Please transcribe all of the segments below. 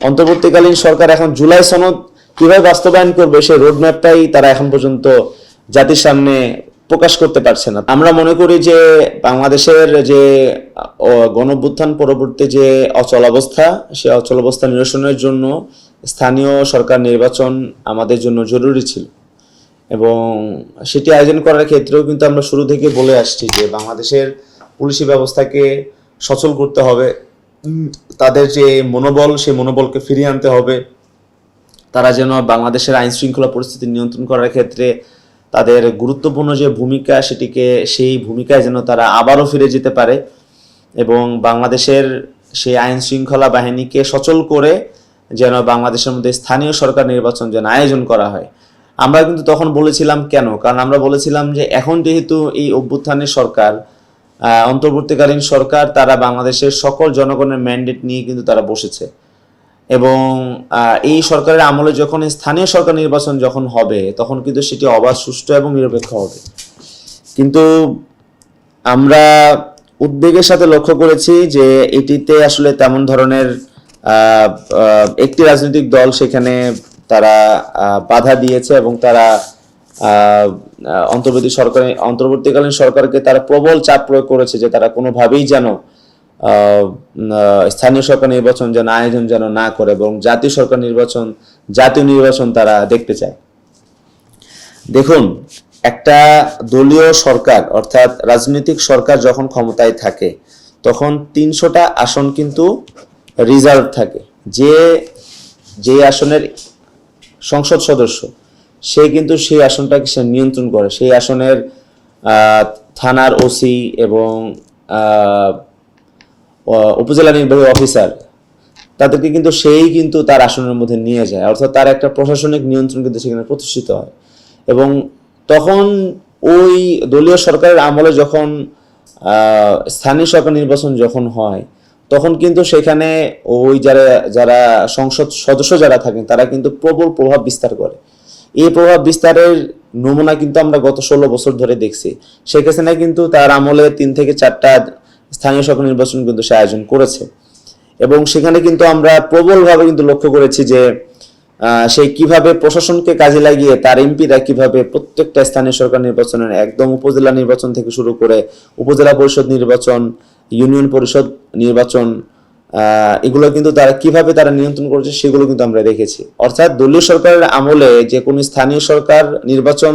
অন্তর্বর্তীকালীন সরকার এখন জুলাই সনদ কীভাবে বাস্তবায়ন করবে সেই রোডম্যাপটাই তারা এখন পর্যন্ত জাতির সামনে প্রকাশ করতে পারছে না। আমরা মনে করি যে বাংলাদেশের যে গণভ্যুত্থান পরবর্তী যে অচল অবস্থা, সে অচল অবস্থা নিরসনের জন্য স্থানীয় সরকার নির্বাচন আমাদের জন্য জরুরি ছিল। এবং সেটি আয়োজন করার ক্ষেত্রেও কিন্তু আমরা শুরু থেকে বলে আসছি যে বাংলাদেশের পুলিশি ব্যবস্থাকে সচল করতে হবে। তাদের যে মনোবল, সেই মনোবলকে ফিরিয়ে আনতে হবে। তারা যেন বাংলাদেশের আইন শৃঙ্খলা পরিস্থিতি নিয়ন্ত্রণ করার ক্ষেত্রে তাদের গুরুত্বপূর্ণ যে ভূমিকা, সেটিকে সেই ভূমিকায় যেন তারা আবারও ফিরে যেতে পারে এবং বাংলাদেশের সেই আইন শৃঙ্খলা বাহিনীকে সচল করে যেন বাংলাদেশের মধ্যে স্থানীয় সরকার নির্বাচন যেন আয়োজন করা হয়। আমরা কিন্তু তখন বলেছিলাম কেন? কারণ আমরা বলেছিলাম যে এখন যেহেতু এই অভ্যুত্থানের সরকার অন্তর্বর্তীকালীন সরকার তারা বাংলাদেশের সকল জনগণের ম্যান্ডেট নিয়ে কিন্তু তারা বসেছে। এবং এই সরকারের আমলে যখন স্থানীয় সরকার নির্বাচন যখন হবে, তখন কিন্তু সেটি অবাধ, সুষ্ঠু এবং নিরপেক্ষ হবে। কিন্তু আমরা উদ্বেগের সাথে লক্ষ্য করেছি যে এটিতে আসলে তেমন ধরনের একটি রাজনৈতিক দল সেখানে তারা বাধা দিয়েছে এবং তারা অন্তর্বর্তী সরকার অন্তর্বর্তীকালীন সরকারকে তারা প্রবল চাপ প্রয়োগ করেছে যে তারা কোনোভাবেই যেন স্থানীয় সরকার নির্বাচন যেন, আয়োজন যেন না করে এবং জাতীয় সরকার নির্বাচন, জাতীয় নির্বাচন তারা দেখতে চায়। দেখুন, একটা দলীয় সরকার অর্থাৎ রাজনৈতিক সরকার যখন ক্ষমতায় থাকে, তখন তিনশোটা আসন কিন্তু রিজার্ভ থাকে। যে যে আসনের সংসদ সদস্য সে কিন্তু সেই আসনটাকে সে নিয়ন্ত্রণ করে। সেই আসনের থানার ওসি এবং উপজেলা নির্বাহী অফিসার তাদেরকে কিন্তু সেই কিন্তু তার আসনের মধ্যে নিয়ে যায়। অর্থাৎ তার একটা প্রশাসনিক নিয়ন্ত্রণ কিন্তু সেখানে প্রতিষ্ঠিত হয়। এবং তখন ওই দলীয় সরকারের আমলে যখন স্থানীয় সরকার নির্বাচন যখন হয়, তখন কিন্তু সেখানে ওই যারা যারা সংসদ সদস্য যারা থাকেন তারা কিন্তু প্রবল প্রভাব বিস্তার করে। এই প্রভাব বিস্তারের নমুনা কিন্তু আমরা গত ষোলো বছর ধরে দেখছি। শেখ হাসিনা কিন্তু তার আমলে তিন থেকে চারটা স্থানীয় সরকার নির্বাচন কিন্তু সে আয়োজন করেছে। এবং সেখানে কিন্তু আমরা প্রবলভাবে কিন্তু লক্ষ্য করেছি যে সে কীভাবে প্রশাসনকে কাজে লাগিয়ে তার এমপিরা কীভাবে প্রত্যেকটা স্থানীয় সরকার নির্বাচনের একদম উপজেলা নির্বাচন থেকে শুরু করে উপজেলা পরিষদ নির্বাচন, ইউনিয়ন পরিষদ নির্বাচন এগুলো কিন্তু তারা কীভাবে তারা নিয়ন্ত্রণ করেছে সেগুলো কিন্তু আমরা দেখেছি। অর্থাৎ দলীয় সরকারের আমলে যে কোনো স্থানীয় সরকার নির্বাচন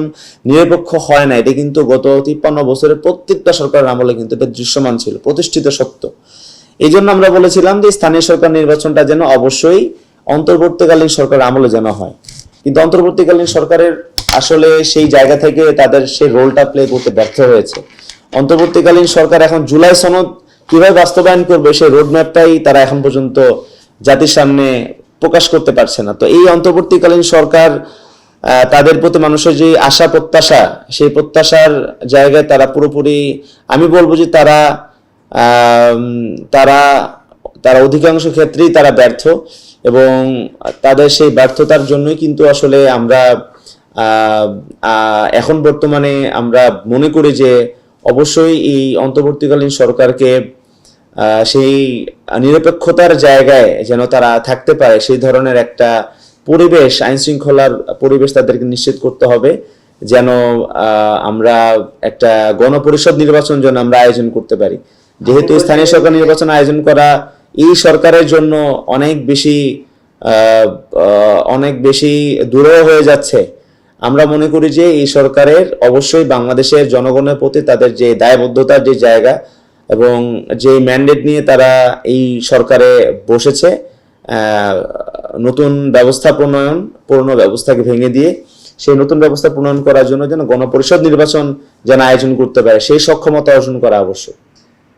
নিরপেক্ষ হয় না, এটা কিন্তু গত তিপ্পান্ন বছরের প্রত্যেকটা সরকারের আমলে কিন্তু এটা দৃশ্যমান ছিল, প্রতিষ্ঠিত সত্য। এই জন্য আমরা বলেছিলাম যে স্থানীয় সরকার নির্বাচনটা যেন অবশ্যই অন্তর্বর্তীকালীন সরকার আমলে যেন হয়। কিন্তু অন্তর্বর্তীকালীন সরকারের আসলে সেই জায়গা থেকে তাদের সেই রোলটা প্লে করতে ব্যর্থ হয়েছে। অন্তর্বর্তীকালীন সরকার এখন জুলাই সনদ কীভাবে বাস্তবায়ন করবে সেই রোডম্যাপটাই তারা এখন পর্যন্ত জাতির সামনে প্রকাশ করতে পারছে না। তো এই অন্তর্বর্তীকালীন সরকার তাদের প্রতি মানুষের যে আশা, প্রত্যাশা, সেই প্রত্যাশার জায়গায় তারা পুরোপুরি, আমি বলব যে তারা তারা তারা অধিকাংশ ক্ষেত্রেই তারা ব্যর্থ এবং তাদের সেই ব্যর্থতার জন্যই কিন্তু আসলে আমরা এখন বর্তমানে আমরা মনে করি যে অবশ্যই এই অন্তর্বর্তীকালীন সরকারকে সেই নিরপেক্ষতার জায়গায় যেন তারা থাকতে পারে, সেই ধরনের একটা পরিবেশ আইন শৃঙ্খলার পরিবেশ তাদেরকে নিশ্চিত করতে হবে যেন আমরা একটা গণপরিষদ নির্বাচন যেন আমরা আয়োজন করতে পারি। যেহেতু স্থানীয় সরকার নির্বাচন আয়োজন করা এই সরকারের জন্য অনেক বেশি অনেক বেশি দূরহ হয়ে যাচ্ছে। আমরা মনে করি যে এই সরকারের অবশ্যই বাংলাদেশের জনগণের প্রতি তাদের যে দায়বদ্ধতার যে জায়গা এবং যে ম্যান্ডেট নিয়ে তারা এই সরকারে বসেছে নতুন ব্যবস্থা প্রণয়ন, পুরনো ব্যবস্থাকে ভেঙে দিয়ে সেই নতুন ব্যবস্থা প্রণয়ন করার জন্য যেন গণপরিষদ নির্বাচন যেন আয়োজন করতে পারে, সেই সক্ষমতা অর্জন করা আবশ্যক।